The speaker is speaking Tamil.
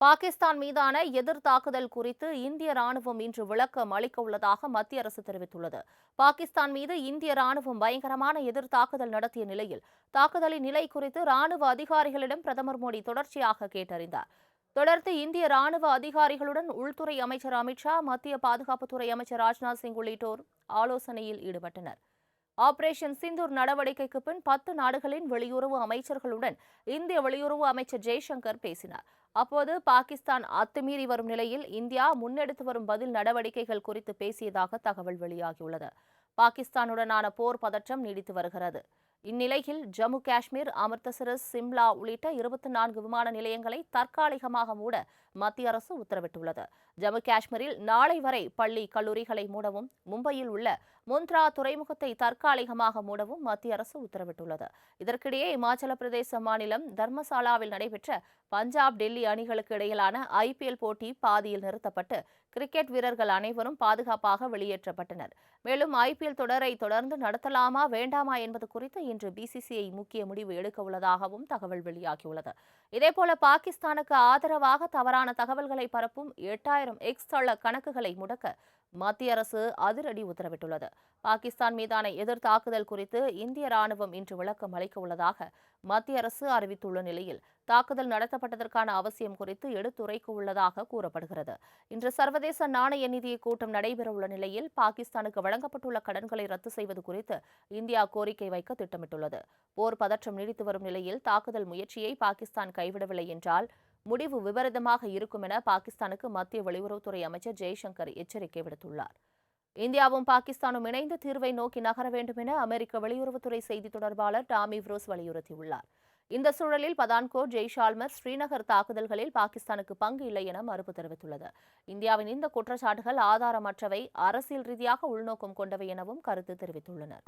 பாகிஸ்தான் மீதான எதிர் தாக்குதல் குறித்து இந்திய ராணுவம் இன்று விளக்கம் அளிக்க உள்ளதாக மத்திய அரசு தெரிவித்துள்ளது. பாகிஸ்தான் மீது இந்திய ராணுவம் பயங்கரமான எதிர் தாக்குதல் நடத்திய நிலையில் தாக்குதலின் நிலை குறித்து ராணுவ அதிகாரிகளிடம் பிரதமர் மோடி தொடர்ச்சியாக கேட்டறிந்தார். தொடர்ந்து இந்திய ராணுவ அதிகாரிகளுடன் உள்துறை அமைச்சர் அமித்ஷா மத்திய பாதுகாப்புத்துறை அமைச்சர் ராஜ்நாத் சிங் உள்ளிட்டோர் ஆலோசனையில் ஈடுபட்டனர். ஆபரேஷன் சிந்தூர் நடவடிக்கைக்கு பின் பத்து நாடுகளின் வெளியுறவு அமைச்சர்களுடன் இந்திய வெளியுறவு அமைச்சர் ஜெய்சங்கர் பேசினார். அப்போது பாகிஸ்தான் அத்துமீறி வரும் நிலையில் இந்தியா முன்னெடுத்து வரும் பதில் நடவடிக்கைகள் குறித்து பேசியதாக தகவல் வெளியாகியுள்ளது. பாகிஸ்தானுடனான போர் பதற்றம் நீடித்து வருகிறது. இந்நிலையில் ஜம்மு காஷ்மீர் அமிர்தசரஸ் சிம்லா உள்ளிட்ட இருபத்தி நான்கு விமான நிலையங்களை தற்காலிகமாக மூட மத்திய அரசு உத்தரவிட்டுள்ளது. ஜம்மு காஷ்மீரில் நாளை வரை பள்ளி கல்லூரிகளை மூடவும் மும்பையில் உள்ள முந்த்ரா துறைமுகத்தை தற்காலிகமாக மூடவும் மத்திய அரசு உத்தரவிட்டுள்ளது. இதற்கிடையே இமாச்சல பிரதேச மாநிலம் தர்மசாலாவில் நடைபெற்ற பஞ்சாப் டெல்லி அணிகளுக்கு இடையிலான ஐபிஎல் போட்டி பாதியில் நிறுத்தப்பட்டு கிரிக்கெட் வீரர்கள் அனைவரும் பாதுகாப்பாக வெளியேற்றப்பட்டனர். மேலும் ஐபிஎல் தொடரை தொடர்ந்து நடத்தலாமா வேண்டாமா என்பது குறித்து இன்று பிசிசிஐ முக்கிய முடிவு எடுக்க உள்ளதாகவும் தகவல் வெளியாகியுள்ளது. இதேபோல பாகிஸ்தானுக்கு ஆதரவாக தவறான தவறான தகவல்களை பரப்பும் எட்டாயிரம் எக்ஸ் தள கணக்குகளை முடக்க மத்திய அரசு அதிரடி உத்தரவிட்டுள்ளது. பாகிஸ்தான் மீதான எதிர் தாக்குதல் குறித்து இந்திய ராணுவம் இன்று விளக்கம் அளிக்க உள்ளதாக மத்திய அரசு அறிவித்துள்ள நிலையில் தாக்குதல் நடத்தப்பட்டதற்கான அவசியம் குறித்து எடுத்துரைக்க உள்ளதாக கூறப்படுகிறது. இன்று சர்வதேச நாணய நிதிய கூட்டம் நடைபெறவுள்ள நிலையில் பாகிஸ்தானுக்கு வழங்கப்பட்டுள்ள கடன்களை ரத்து செய்வது குறித்து இந்தியா கோரிக்கை வைக்க திட்டமிட்டுள்ளது. போர் பதற்றம் நீடித்து வரும் நிலையில் தாக்குதல் முயற்சியை பாகிஸ்தான் கைவிடவில்லை என்றால் முடிவு விபரீதமாக இருக்கும் என பாகிஸ்தானுக்கு மத்திய வெளியுறவுத்துறை அமைச்சர் ஜெய்சங்கர் எச்சரிக்கை விடுத்துள்ளார். இந்தியாவும் பாகிஸ்தானும் இணைந்து தீர்வை நோக்கி நகர வேண்டும் என அமெரிக்க வெளியுறவுத்துறை செய்தி தொடர்பாளர் டாமி ப்ரோஸ் வலியுறுத்தியுள்ளார். இந்த சூழலில் பதான்கோ ஜெய்ஷால்மர் ஸ்ரீநகர் தாக்குதல்களில் பாகிஸ்தானுக்கு பங்கு இல்லை என மறுப்பு தெரிவித்துள்ளது. இந்தியாவின் இந்த குற்றச்சாட்டுகள் ஆதாரமற்றவை அரசியல் ரீதியாக உள்நோக்கம் கொண்டவை எனவும் கருத்து தெரிவித்துள்ளனர்.